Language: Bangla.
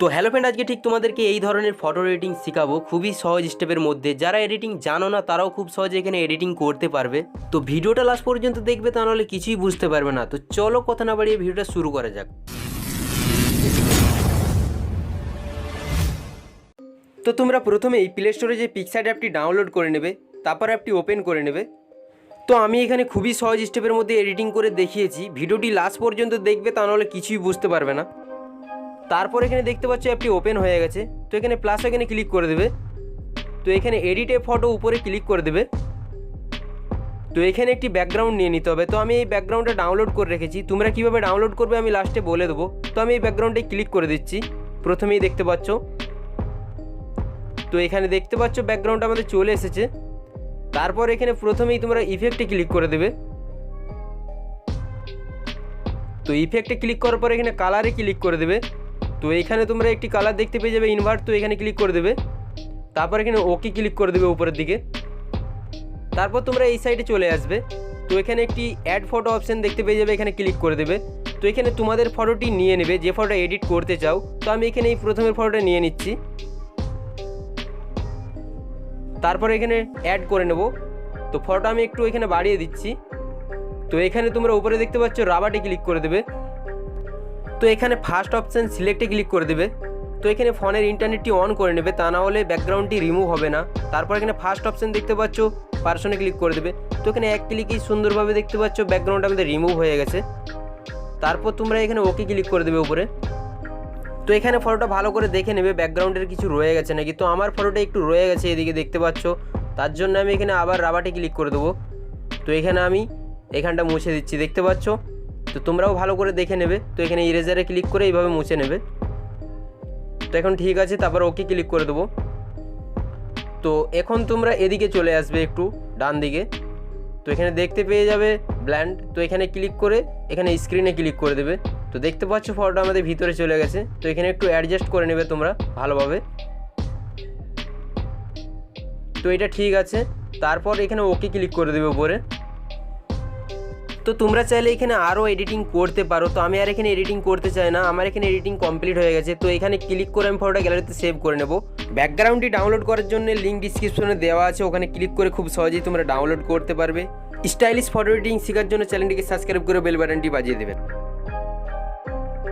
তো হ্যালো ফ্রেন্ড আজকে ঠিক তোমাদেরকে এই ধরনের ফটো এডিটিং শেখাবো খুবই সহজ স্টেপের মধ্যে। যারা এডিটিং জানো না, তারাও খুব সহজে এখানে এডিটিং করতে পারবে। তো ভিডিওটা লাস্ট পর্যন্ত দেখবে তা নাহলে কিছুই বুঝতে পারবে না। তো চলো কথা না বাড়িয়ে ভিডিওটা শুরু করা যাক। তো তোমরা প্রথমে এই প্লে স্টোরে যে পিকসার অ্যাপটি ডাউনলোড করে নেবে, তারপর অ্যাপটি ওপেন করে নেবে। তো আমি এখানে খুবই সহজ স্টেপের মধ্যে এডিটিং করে দেখিয়েছি। ভিডিওটি লাস্ট পর্যন্ত দেখবে তা নাহলে কিছুই বুঝতে পারবে না। তারপর এখানে দেখতে পাচ্ছ অ্যাপটি ওপেন হয়ে গেছে। তো এখানে প্লাস এখানে ক্লিক করে দেবে। তো এখানে এডিটে ফটো উপরে ক্লিক করে দেবে। তো এখানে একটি ব্যাকগ্রাউন্ড নিয়ে নিতে হবে। তো আমি এই ব্যাকগ্রাউন্ডটা ডাউনলোড করে রেখেছি। তোমরা কীভাবে ডাউনলোড করবে আমি লাস্টে বলে দেবো। তো আমি এই ব্যাকগ্রাউন্ডে ক্লিক করে দিচ্ছি। প্রথমেই দেখতে পাচ্ছ। তো এখানে দেখতে পাচ্ছ ব্যাকগ্রাউন্ড আমাদের চলে এসেছে। তারপর এখানে প্রথমেই তোমরা ইফেক্টে ক্লিক করে দেবে। তো ইফেক্টে ক্লিক করার পর এখানে কালারে ক্লিক করে দেবে। তো এখানে তোমরা একটি কালার দেখতে পেয়ে যাবে ইনভার্ট তো এখানে ক্লিক করে দেবে। তারপর এখানে ওকে ক্লিক করে দেবে উপরের দিকে। তারপর তোমরা এই সাইডে চলে আসবে। তো এখানে একটি অ্যাড ফটো অপশান দেখতে পেয়ে যাবে, এখানে ক্লিক করে দেবে। তো এখানে তোমাদের ফটোটি নিয়ে নেবে, যে ফটোটা এডিট করতে চাও। তো আমি এখানে এই প্রথমের ফটোটা নিয়ে নিচ্ছি। তারপর এখানে অ্যাড করে নেব। তো ফটো আমি একটু এখানে বাড়িয়ে দিচ্ছি। তো এখানে তোমরা উপরে দেখতে পাচ্ছ রাবারটি ক্লিক করে দেবে। তো এখানে ফার্স্ট অপশান সিলেক্টে ক্লিক করে দেবে। তো এখানে ফোনের ইন্টারনেটটি অন করে নেবে, তা না হলে ব্যাকগ্রাউন্ডটি রিমুভ হবে না। তারপর এখানে ফার্স্ট অপশান দেখতে পাচ্ছ পার্সনে ক্লিক করে দেবে। তো এখানে এক ক্লিকেই সুন্দরভাবে দেখতে পাচ্ছ ব্যাকগ্রাউন্ড আমাদের রিমুভ হয়ে গেছে। তারপর তোমরা এখানে ওকে ক্লিক করে দেবে উপরে। তো এখানে ফটোটা ভালো করে দেখে নেবে ব্যাকগ্রাউন্ডের কিছু রয়ে গেছে নাকি? তো আমার ফটোটা একটু রয়ে গেছে এদিকে দেখতে পাচ্ছ। তার জন্য আমি এখানে আবার রাবাটে ক্লিক করে দেবো। তো এখানে আমি এখানটা মুছে দিচ্ছি, দেখতে পাচ্ছ? তো তোমরাও ভালো করে দেখে নেবে। তো এখানে ইরেজারে ক্লিক করে এইভাবে মুছে নেবে। তো এখন ঠিক আছে, তারপর ওকে ক্লিক করে দেবো। তো এখন তোমরা এদিকে চলে আসবে একটু, ডান দিকে। তো এখানে দেখতে পেয়ে যাবে ব্ল্যান্ড তো এখানে ক্লিক করে এখানে স্ক্রিনে ক্লিক করে দেবে। তো দেখতে পাচ্ছ ফটোটা আমাদের ভিতরে চলে গেছে। তো এখানে একটু অ্যাডজাস্ট করে নেবে তোমরা ভালোভাবে। তো এটা ঠিক আছে। তারপর এখানে ওকে ক্লিক করে দেবে উপরে। তো তোমরা চাইলে এখানে আরও এডিটিং করতে পারো। তো আমি আর এখানে এডিটিং করতে চাই না। আমার এখানে এডিটিং কমপ্লিট হয়ে গেছে। তো এখানে ক্লিক করে আমি ফটোটা গ্যালারিতে সেভ করে নেব। ব্যাকগ্রাউন্ডটি ডাউনলোড করার জন্য লিঙ্ক ডিসক্রিপশনে দেওয়া আছে। ওখানে ক্লিক করে খুব সহজেই তোমরা ডাউনলোড করতে পারবে। স্টাইলিশ ফটো এডিটিং শেখার জন্য চ্যানেলটিকে সাবস্ক্রাইব করে বেল বাটনটি বাজিয়ে দেবেন।